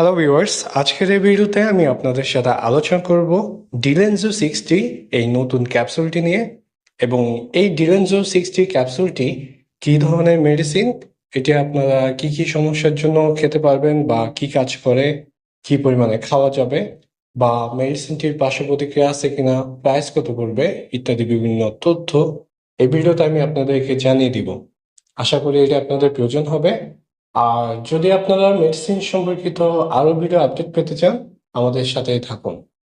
Hello viewers আজকের এই ভিডিওতে আমি আপনাদের সাথে আলোচনা করব ডিলেনজো সিক্সটি এই নতুন ক্যাপসুলটি নিয়ে এবং এই ডিলেনজো সিক্সটি ক্যাপসুলটি কী ধরনের মেডিসিন এটি আপনারা কি কি সমস্যার জন্য খেতে পারবেন বা কি কাজ করে, কি পরিমাণে খাওয়া যাবে বা মেডিসিনটির পার্শ্ব প্রতিক্রিয়া আছে কিনা প্রাইস কত পড়বে, ইত্যাদি বিভিন্ন তথ্য এই ভিডিওতে আমি আপনাদেরকে জানিয়ে দিব। আশা করি এটা আপনাদের প্রয়োজন হবে। আর যদি আপনারা মেডিসিন সম্পর্কিত আরও ভিডিও আপডেট পেতে চান, আমাদের সাথেই থাকুন।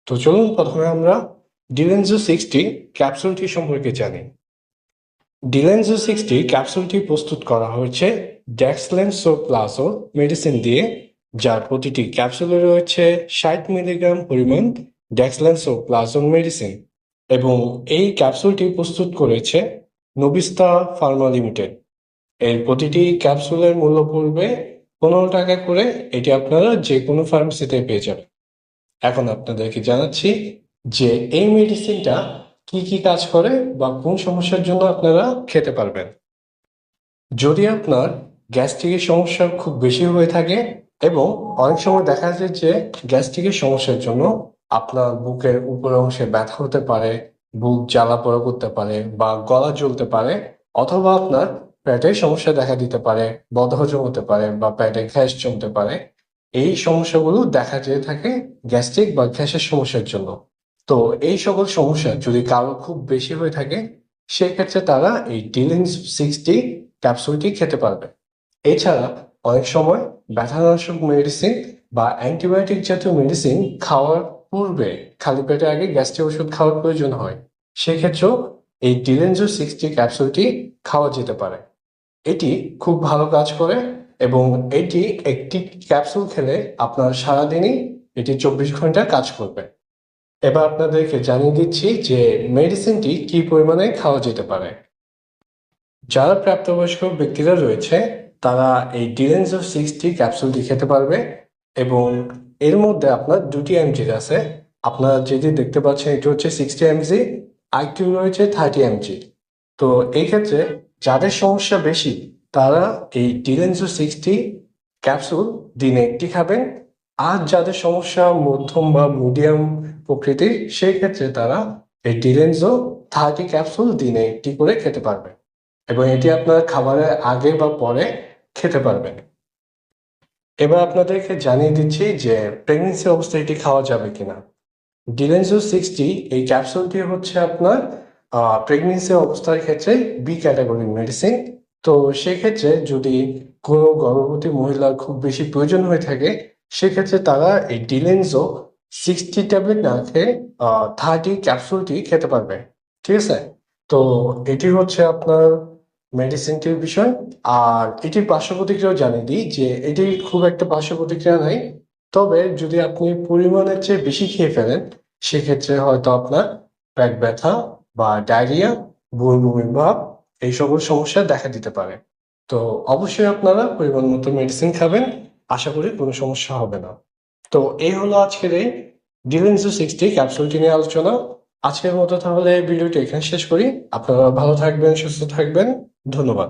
তো চলুন, প্রথমে আমরা ডিলেনজো সিক্সটি ক্যাপসুলটি সম্পর্কে জানি। ডিলেনজো সিক্সটি ক্যাপসুলটি প্রস্তুত করা হয়েছে ডেক্সলেন্সো প্লাজো মেডিসিন দিয়ে, যার প্রতিটি ক্যাপসুলে রয়েছে ষাট মিলিগ্রাম পরিমাণ ডেক্সলেন্সো প্লাজো মেডিসিন এবং এই ক্যাপসুলটি প্রস্তুত করেছে নবিস্তা ফার্মা লিমিটেড এর প্রতিটি ক্যাপসুলের মূল্য পড়বে পনেরো টাকা করে। এটি আপনারা যে কোনো ফার্মেসিতে পেয়ে যাবেন। এখন আপনাদেরকে জানাচ্ছি যে এই মেডিসিনটা কি কি কাজ করে বা কোন সমস্যার জন্য আপনারা খেতে পারবেন। যদি আপনার গ্যাস্ট্রিকের সমস্যা খুব বেশি হয়ে থাকে এবং অনেক সময় দেখা যায় যে গ্যাস্ট্রিকের সমস্যার জন্য আপনার বুকের উপর অংশে ব্যথা হতে পারে, বুক জ্বালা পোড়া করতে পারে বা গলা জ্বলতে পারে অথবা আপনার পেটের সমস্যা দেখা দিতে পারে, বদহজম হতে পারে বা পেটে গ্যাস জমতে পারে। এই সমস্যাগুলো দেখা যেয়ে থাকে গ্যাস্ট্রিক বা গ্যাসের সমস্যার জন্য। তো এই সকল সমস্যা যদি কারও খুব বেশি হয়ে থাকে, সেক্ষেত্রে তারা এই ডিলিং সিক্সটি ক্যাপসুলটি খেতে পারবে। এছাড়া অনেক সময় ব্যথানাশক মেডিসিন বা অ্যান্টিবায়োটিক জাতীয় মেডিসিন খাওয়ার পূর্বে খালি পেটে আগে গ্যাস্ট্রিক ওষুধ খাওয়ার প্রয়োজন হয়। সেক্ষেত্রেও এই ডিলেনজো সিক্সটি ক্যাপসুলটি খাওয়া যেতে পারে। এটি খুব ভালো কাজ করে এবং এটি একটি ক্যাপসুল খেলে আপনার সারাদিনই এটি চব্বিশ ঘণ্টা কাজ করবে। এবার আপনাদেরকে জানিয়ে দিচ্ছি যে মেডিসিনটি কি পরিমাণে খাওয়া যেতে পারে। যারা প্রাপ্তবয়স্ক ব্যক্তিরা রয়েছে, তারা এই ডিলেন্স অফ সিক্সটি ক্যাপসুলটি খেতে পারবে এবং এর মধ্যে আপনার দুটি এমজি আছে। আপনারা যেটি দেখতে পাচ্ছেন, এটি হচ্ছে সিক্সটি এমজি আরেকটি রয়েছে থার্টি এমজি তো এই ক্ষেত্রে যাদের সমস্যা বেশি, তারা এই ডিলেন্সো সিক্সটি ক্যাপসুল দিনে একটি খাবেন। আর যাদের সমস্যা মধ্যম বা মিডিয়াম প্রকৃতির, সেই ক্ষেত্রে তারা এই ডিলেন্সো থার্টি ক্যাপসুল দিনে একটি করে খেতে পারবে এবং এটি আপনার খাবারের আগে বা পরে খেতে পারবেন। এবার আপনাদেরকে জানিয়ে দিচ্ছি যে প্রেগনেন্সি অবস্থায় এটি খাওয়া যাবে কিনা। ডিলেন্সো সিক্সটি এই ক্যাপসুলটি হচ্ছে আপনার প্রেগনেন্সি অবস্থার ক্ষেত্রে বি ক্যাটাগরির মেডিসিন তো সেক্ষেত্রে যদি কোনো গর্ভবতী মহিলার খুব বেশি প্রয়োজন হয়ে থাকে, সেক্ষেত্রে তারা এই ডিলেন্সো সিক্সটি ট্যাবলেট না খেয়ে থার্টি ক্যাপসুলটি খেতে পারবে। ঠিক আছে? তো এটি হচ্ছে আপনার মেডিসিনটির বিষয়। আর এটির পার্শ্ব প্রতিক্রিয়াও জানিয়ে দিই যে এটি খুব একটা পার্শ্ব প্রতিক্রিয়া নাই। তবে যদি আপনি পরিমাণের চেয়ে বেশি খেয়ে ফেলেন, সেক্ষেত্রে হয়তো আপনার পেট ব্যথা বা ডায়রিয়া বমি ভাব এই সকল সমস্যা দেখা দিতে পারে। তো অবশ্যই আপনারা পরিমাণ মতো মেডিসিন খাবেন, আশা করি কোনো সমস্যা হবে না। তো এই হলো আজকের এই ডিলেন্সো সিক্সটি ক্যাপসুলটি নিয়ে আলোচনা। আজকের মতো তাহলে ভিডিওটি এখানে শেষ করি। আপনারা ভালো থাকবেন, সুস্থ থাকবেন। ধন্যবাদ।